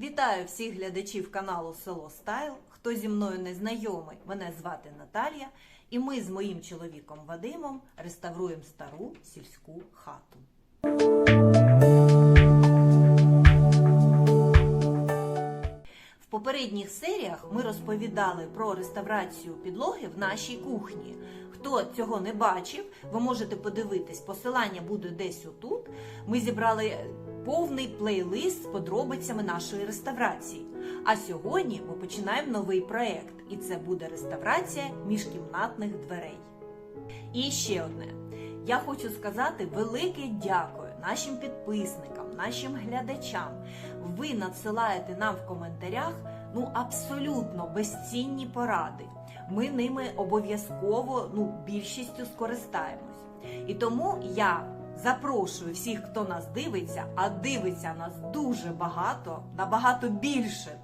Вітаю всіх глядачів каналу Село Стайл. Хто зі мною не знайомий, мене звати Наталія, і ми з моїм чоловіком Вадимом реставруємо стару сільську хату. В попередніх серіях ми розповідали про реставрацію підлоги в нашій кухні. Хто цього не бачив, ви можете подивитись. Посилання буде десь отут. Ми зібрали повний плейлист з подробицями нашої реставрації. А сьогодні ми починаємо новий проект, і це буде реставрація міжкімнатних дверей. І ще одне. Я хочу сказати велике дякую нашим підписникам, нашим глядачам. Ви надсилаєте нам в коментарях ну абсолютно безцінні поради. Ми ними обов'язково ну більшістю скористаємось. І тому я запрошую всіх, хто нас дивиться, а дивиться нас дуже багато, набагато більше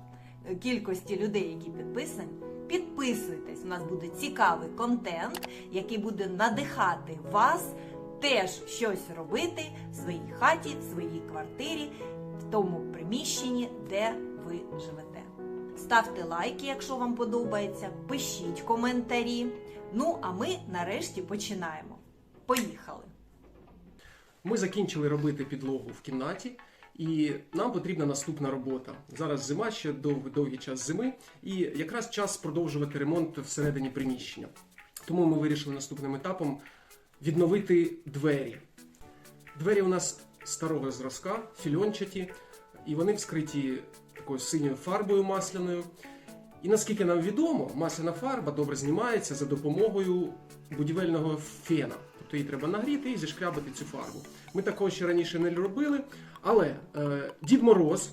кількості людей, які підписані. Підписуйтесь, у нас буде цікавий контент, який буде надихати вас теж щось робити в своїй хаті, в своїй квартирі, в тому приміщенні, де ви живете. Ставте лайки, якщо вам подобається, пишіть коментарі. Ну а ми нарешті починаємо. Поїхали! Ми закінчили робити підлогу в кімнаті, і нам потрібна наступна робота. Зараз зима, ще дов, довгий час зими, і якраз час продовжувати ремонт всередині приміщення. Тому ми вирішили наступним етапом відновити двері. Двері у нас старого зразка, фільончаті, і вони вскриті такою синьою фарбою масляною. І наскільки нам відомо, масляна фарба добре знімається за допомогою будівельного фена. Тобто її треба нагріти і зішкрябати цю фарбу. Ми такого ще раніше не робили, але е, Дід Мороз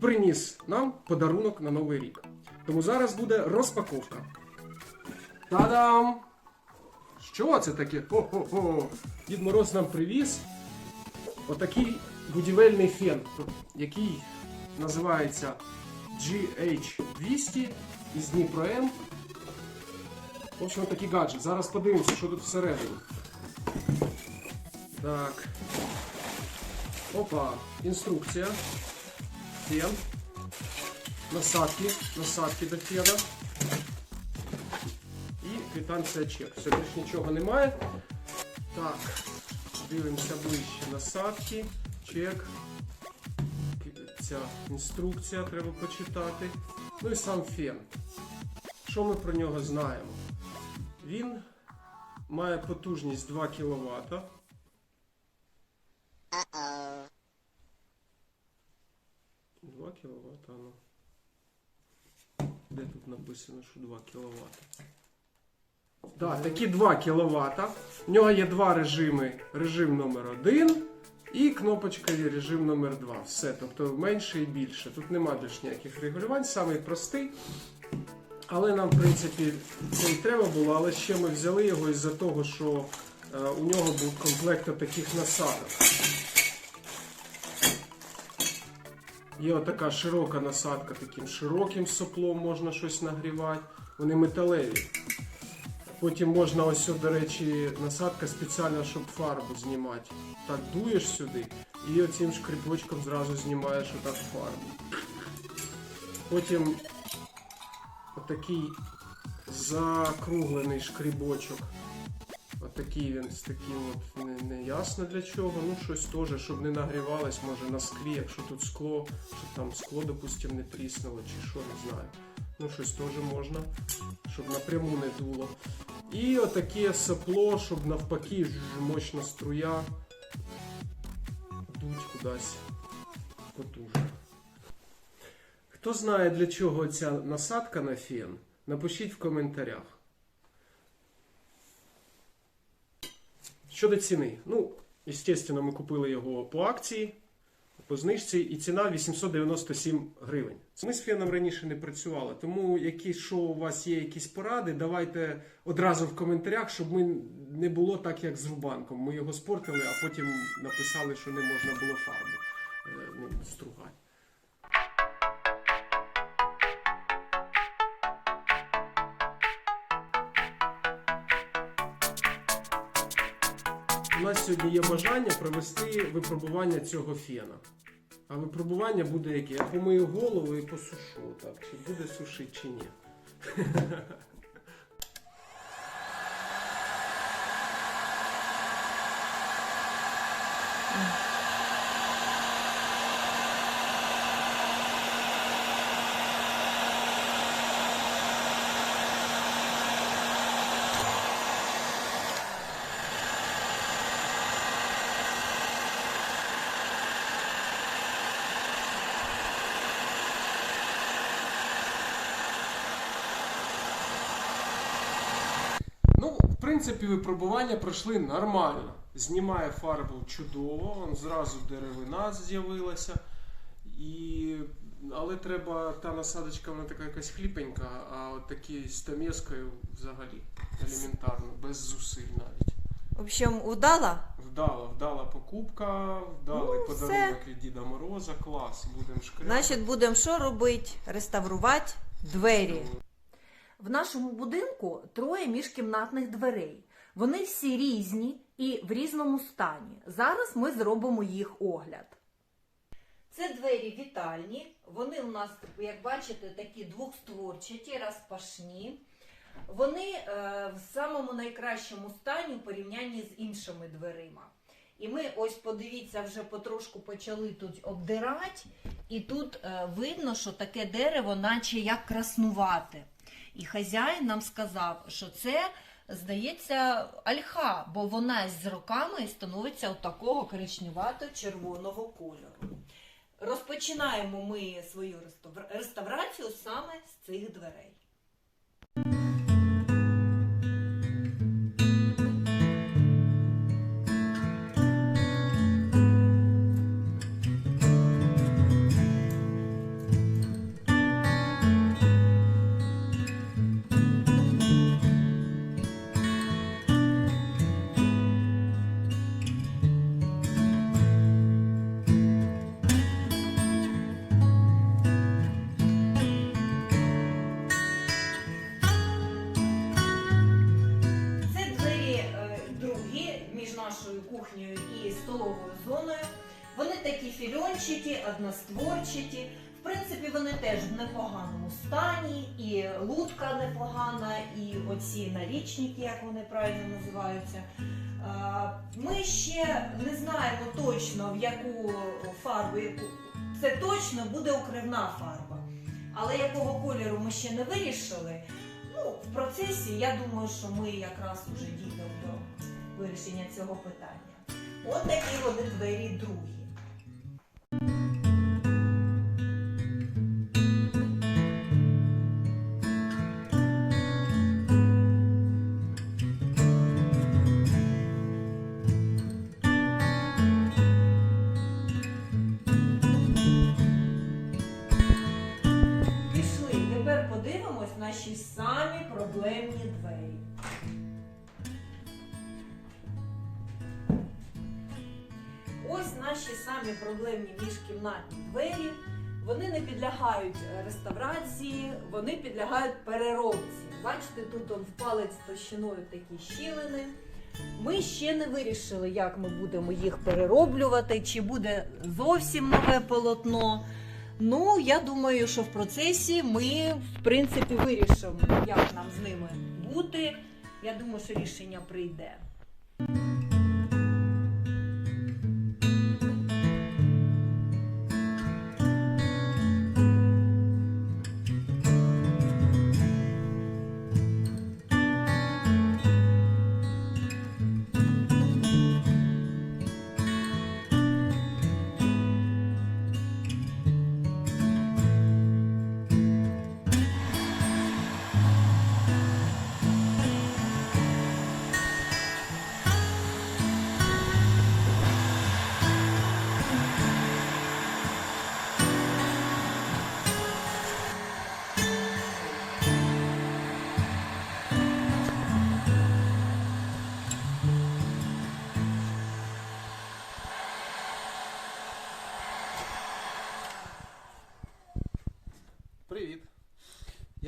приніс нам подарунок на Новий рік. Тому зараз буде розпаковка. Та-дам! Що це таке? Хо-хо-хо! Дід Мороз нам привіз отакий будівельний фен, який називається GH200 із Дніпро М. В общем, такий гаджет. Зараз подивимося, що тут всередині. Так. Опа, інструкція. Фен. Насадки. Насадки до фена. І квитанція чек. Все, більш нічого немає. Так, дивимося ближче. Насадки, чек. Ця інструкція треба почитати. Ну і сам фен. Що ми про нього знаємо? Він має потужність 2 кВт. Uh-oh. 2 кВт, ну. Де тут написано, що 2 кВт? Так, такі 2 кВт. В нього є два режими. Режим номер 1 і кнопочка є режим номер 2. Все, тобто менше і більше. Тут нема більш ніяких регулювань, самий простий. Але нам, в принципі, це і треба було, але ще ми взяли його із-за того, що е, у нього був комплект таких насадок. Є отака широка насадка, таким широким соплом можна щось нагрівати. Вони металеві. Потім можна ось, до речі, насадка спеціальна, щоб фарбу знімати. Так дуєш сюди і оцим шкрипочком зразу знімаєш отак фарбу. Потім отакий закруглений шкрібочок. Отакий він з таким от не, не ясно для чого. Ну щось теж, щоб не нагрівалось, може на склі, якщо тут скло, щоб там скло, допустим, не тріснуло чи що, не знаю. Ну щось теж можна, щоб напряму не дуло. І отаке сопло, щоб навпаки мощна струя дуть кудись потужно. Хто знає для чого ця насадка на фен, напишіть в коментарях. Щодо ціни. Ну, звісно, ми купили його по акції, по знижці, і ціна 897 гривень. Ми з феном раніше не працювали, тому які що у вас є якісь поради, давайте одразу в коментарях, щоб ми не було так, як з рубанком. Ми його спортили, а потім написали, що не можна було фарбу е, У нас сьогодні є бажання провести випробування цього фена. А випробування буде яке? Я помию голову і посушу. Так, чи буде сушити, чи ні. Ну, в принципі, випробування пройшли нормально. Знімає фарбу чудово, вон зразу деревина з'явилася. І... Але треба та насадочка, вона така якась хліпенька, а от такі з взагалі елементарно, без зусиль навіть. В общем, удала? Вдала, вдала покупка, вдалий Ну, подарунок від Діда Мороза, клас, будемо шкряти. Значить, будемо що робити? Реставрувати двері. В нашому будинку троє міжкімнатних дверей. Вони всі різні і в різному стані. Зараз ми зробимо їх огляд. Це двері вітальні. Вони у нас, як бачите, такі двохстворчаті, розпашні. Вони е, в самому найкращому стані у порівнянні з іншими дверима. І ми ось подивіться, вже потрошку почали тут обдирати, і тут е, видно, що таке дерево, наче як краснувате. І хазяїн нам сказав, що це, здається, альха, бо вона з роками становиться такого коричневато-червоного кольору. Розпочинаємо ми свою реставрацію саме з цих дверей. Кухнею і столовою зоною. Вони такі фільончаті, одностворчаті. В принципі, вони теж в непоганому стані, і лутка непогана, і оці налічники, як вони правильно називаються. Ми ще не знаємо точно, в яку фарбу, яку це точно буде укривна фарба. Але якого кольору ми ще не вирішили. Ну, в процесі я думаю, що ми якраз уже дійдемо до вирішення цього питання. От такі вони двері другі. Тепер подивимось наші самі проблемні двері. Наші самі проблемні міжкімнатні двері. Вони не підлягають е, реставрації, вони підлягають переробці. Бачите, тут он в палець товщиною такі щілини. Ми ще не вирішили, як ми будемо їх перероблювати, чи буде зовсім нове полотно. Ну, я думаю, що в процесі ми, в принципі, вирішимо, як нам з ними бути. Я думаю, що рішення прийде.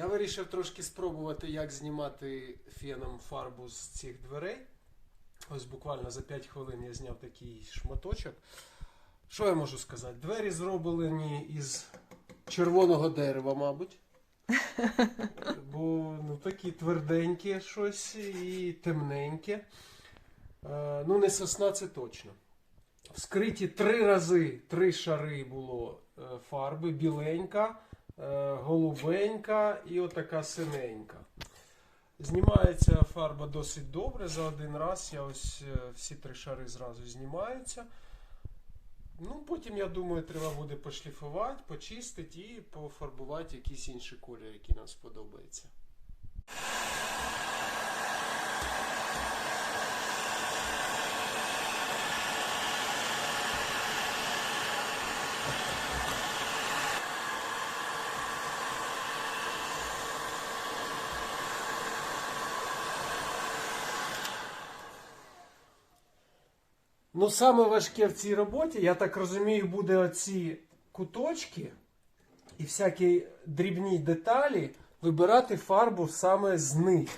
Я вирішив трошки спробувати, як знімати феном фарбу з цих дверей. Ось буквально за 5 хвилин я зняв такий шматочок. Що я можу сказати? Двері зроблені із червоного дерева, мабуть. Бо ну, такі тверденькі щось і темненьке. Е, ну, не сосна, це точно. Вскриті три рази, три шари було е, фарби: біленька, голубенька і отака синенька. Знімається фарба досить добре. За один раз я ось е, всі три шари зразу знімаються. Ну, потім, я думаю, треба буде пошліфувати, почистити і пофарбувати якийсь інший колір, який нам сподобається. Ну, саме важке в цій роботі, я так розумію, буде оці куточки і всякі дрібні деталі вибирати фарбу саме з них.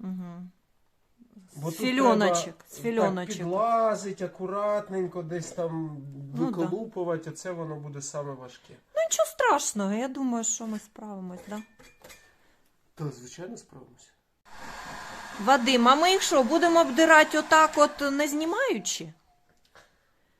Угу. Бо З тут фільоночок, треба з фільоночок. Так підлазить акуратненько, десь там Ну, да. виколупувати, оце воно буде саме важке. Ну нічого страшного, я думаю, що ми справимось, да? Та, звичайно, справимося. Вадим, а ми їх що, будемо обдирати отак, от не знімаючи?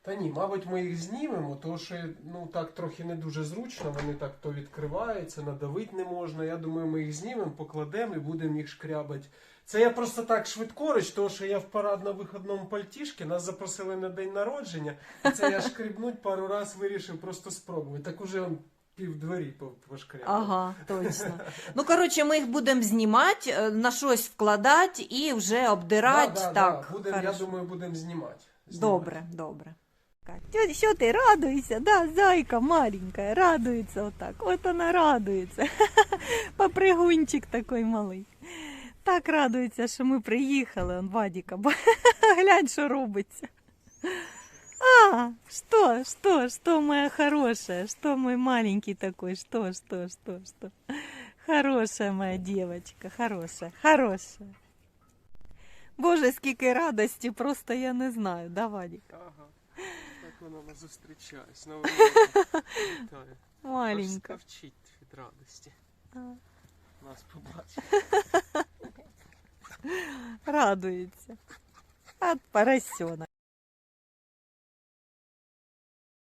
Та ні, мабуть, ми їх знімемо, тому що ну так трохи не дуже зручно, вони так то відкриваються, надавити не можна. Я думаю, ми їх знімемо, покладемо і будемо їх шкрябати. Це я просто так швидкорич, тому що я в парадно-виходному пальтішки, нас запросили на день народження, і це я шкрібнуть пару раз вирішив просто спробувати. Так уже он пів двері пошкрябав. Ага, точно. Ну, коротше, ми їх будемо знімати, е, на щось вкладати і вже обдирати. Да, да, так, да. Будем, я думаю, будемо знімати. Знімати. Добре, добре. Тетя, що ти радуйся, да, зайка маленькая, радується отак. От вона радується. Попригунчик такий малий. Так радується, що ми приїхали, он Вадіка. Глянь, що робиться. А, что, что, что, моя хорошая, что мой маленький такой, что, что, что, что. Хорошая моя девочка, хорошая, хорошая. Боже, скільки радості, просто я не знаю, да, Вадік? Ага. Так воно нас зустрічає. Знову вітаю. Маленька. Аж скавчить від радості. А. Нас побачить. Радується. От поросенок.